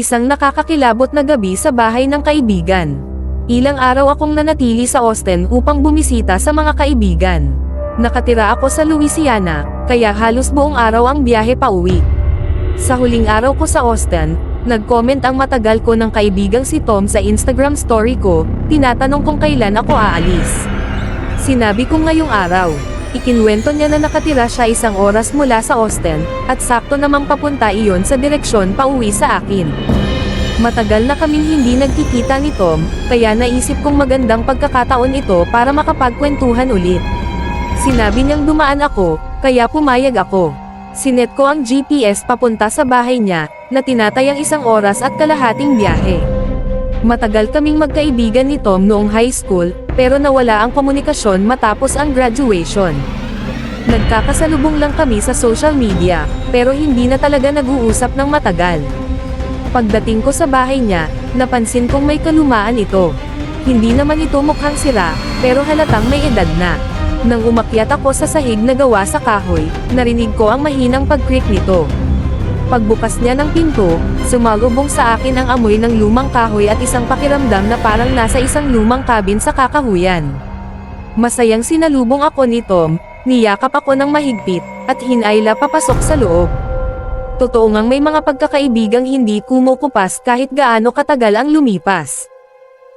Isang nakakakilabot na gabi sa bahay ng kaibigan. Ilang araw akong nanatili sa Austin upang bumisita sa mga kaibigan. Nakatira ako sa Louisiana, kaya halos buong araw ang biyahe pa uwi. Sa huling araw ko sa Austin, nag-comment ang matagal ko ng kaibigang si Tom sa Instagram story ko, tinatanong kung kailan ako aalis. Sinabi ko ngayong araw. Ikinwento niya na nakatira siya isang oras mula sa Austin, at sakto namang papunta iyon sa direksyon pa uwi sa akin. Matagal na kaming hindi nagkikita ni Tom, kaya naisip kong magandang pagkakataon ito para makapagkwentuhan ulit. Sinabi niyang dumaan ako, kaya pumayag ako. Sinet ko ang GPS papunta sa bahay niya, na tinatayang isang oras at kalahating biyahe. Matagal kaming magkaibigan ni Tom noong high school, pero nawala ang komunikasyon matapos ang graduation. Nagkakasalubong lang kami sa social media, pero hindi na talaga nag-uusap ng matagal. Pagdating ko sa bahay niya, napansin kong may kalumaan ito. Hindi naman ito mukhang sira, pero halatang may edad na. Nang umakyat ako sa sahig na gawa sa kahoy, narinig ko ang mahinang pag-creak nito. Pagbukas niya ng pinto, sumalubong sa akin ang amoy ng lumang kahoy at isang pakiramdam na parang nasa isang lumang kabin sa kakahuyan. Masayang sinalubong ako ni Tom, niyakap ako ng mahigpit, at hinayla papasok sa loob. Totoo ngang may mga pagkakaibigang hindi kumukupas kahit gaano katagal ang lumipas.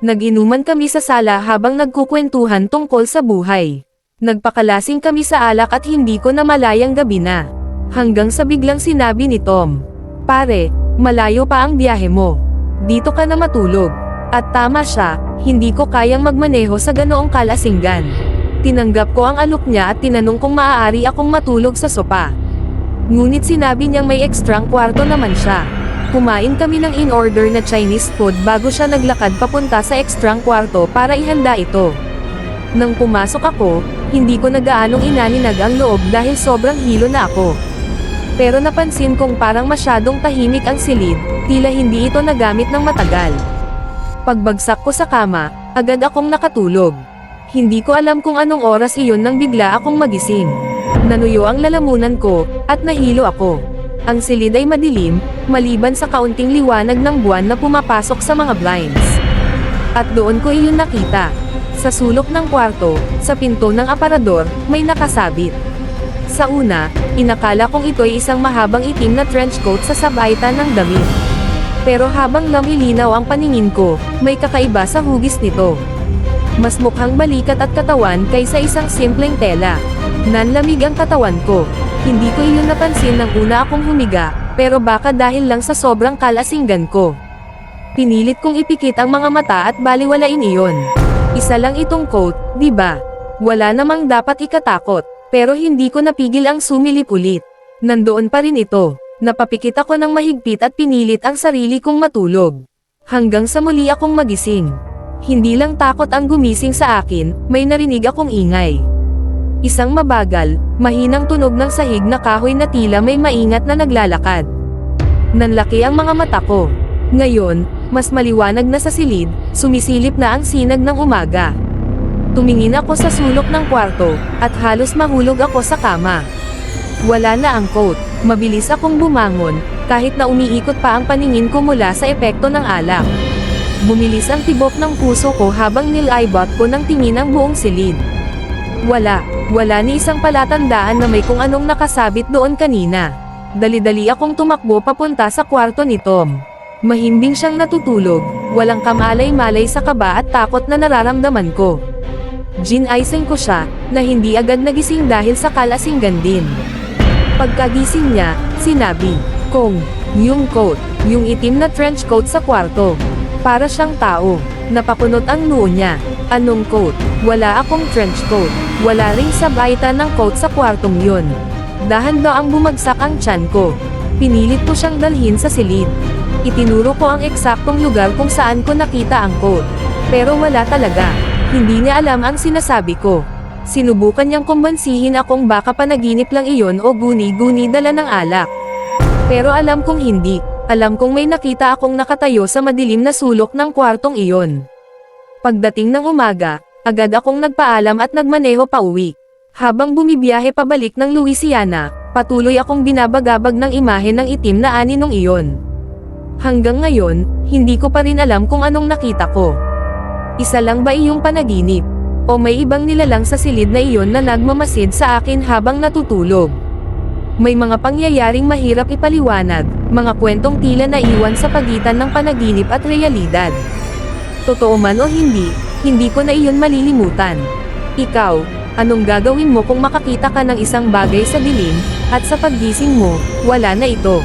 Nag-inuman kami sa sala habang nagkukwentuhan tungkol sa buhay. Nagpakalasing kami sa alak at hindi ko na malayang gabi na. Hanggang sa biglang sinabi ni Tom, Pare, malayo pa ang biyahe mo. Dito ka na matulog. At tama siya, hindi ko kayang magmaneho sa ganoong kalasinggan. Tinanggap ko ang alok niya at tinanong kung maaari akong matulog sa sopa. Ngunit sinabi niyang may ekstrang kwarto naman siya. Kumain kami ng in-order na Chinese food bago siya naglakad papunta sa ekstrang kwarto para ihanda ito. Nang pumasok ako, hindi ko na gaanong inaninag ang loob dahil sobrang hilo na ako. Pero napansin kong parang masyadong tahimik ang silid, tila hindi ito nagamit ng matagal. Pagbagsak ko sa kama, agad akong nakatulog. Hindi ko alam kung anong oras iyon nang bigla akong magising. Nanuyo ang lalamunan ko, at nahilo ako. Ang silid ay madilim, maliban sa kaunting liwanag ng buwan na pumapasok sa mga blinds. At doon ko iyon nakita. Sa sulok ng kwarto, sa pinto ng aparador, may nakasabit. Sa una, inakala kong ito'y isang mahabang itim na trench coat sa sabaitan ng damit. Pero habang lumilinaw ang paningin ko, may kakaiba sa hugis nito. Mas mukhang balikat at katawan kaysa isang simpleng tela. Nanlamig ang katawan ko. Hindi ko iyon napansin nang una akong humiga, pero baka dahil lang sa sobrang kalasinggan ko. Pinilit kong ipikit ang mga mata at baliwalain iyon. Isa lang itong coat, di ba? Wala namang dapat ikatakot, pero hindi ko napigil ang sumilip ulit. Nandoon pa rin ito. Napapikit ako ng mahigpit at pinilit ang sarili kong matulog. Hanggang sa muli akong magising. Hindi lang takot ang gumising sa akin, may narinig akong ingay. Isang mabagal, mahinang tunog ng sahig na kahoy na tila may maingat na naglalakad. Nanlaki ang mga mata ko. Ngayon, mas maliwanag na sa silid, sumisilip na ang sinag ng umaga. Tumingin ako sa sulok ng kwarto, at halos mahulog ako sa kama. Wala na ang coat, mabilis akong bumangon, kahit na umiikot pa ang paningin ko mula sa epekto ng alak. Bumilis ang tibok ng puso ko habang nilaybot ko ng tingin ang buong silid. Wala, wala ni isang palatandaan na may kung anong nakasabit doon kanina. Dali-dali akong tumakbo papunta sa kwarto ni Tom. Mahimbing siyang natutulog, walang kamalay-malay sa kaba at takot na nararamdaman ko. Ginaising ko siya, na hindi agad nagising dahil sa kalasinggan din. Pagkagising niya, sinabi, Kong, yung coat, yung itim na trench coat sa kwarto. Para siyang tao, napakunot ang noo niya. Anong coat? Wala akong trench coat. Wala ring sabaitan ng coat sa kwartong yun. Dahan daw ang bumagsak ang tiyan ko. Pinilit ko siyang dalhin sa silid. Itinuro ko ang eksaktong lugar kung saan ko nakita ang coat. Pero wala talaga. Hindi niya alam ang sinasabi ko. Sinubukan niyang kumbansihin akong baka panaginip lang iyon o guni-guni dala ng alak. Pero alam kong hindi. Alam kong may nakita akong nakatayo sa madilim na sulok ng kwartong iyon. Pagdating ng umaga, agad akong nagpaalam at nagmaneho pa uwi. Habang bumibiyahe pabalik ng Louisiana, patuloy akong binabagabag ng imahe ng itim na aninong iyon. Hanggang ngayon, hindi ko pa rin alam kung anong nakita ko. Isa lang ba iyong panaginip? O may ibang nilalang sa silid na iyon na nagmamasid sa akin habang natutulog? May mga pangyayaring mahirap ipaliwanag, mga kwentong tila naiwan sa pagitan ng panaginip at realidad. Totoo man o hindi, hindi ko na iyon malilimutan. Ikaw, anong gagawin mo kung makakita ka ng isang bagay sa dilim, at sa paggising mo, wala na ito?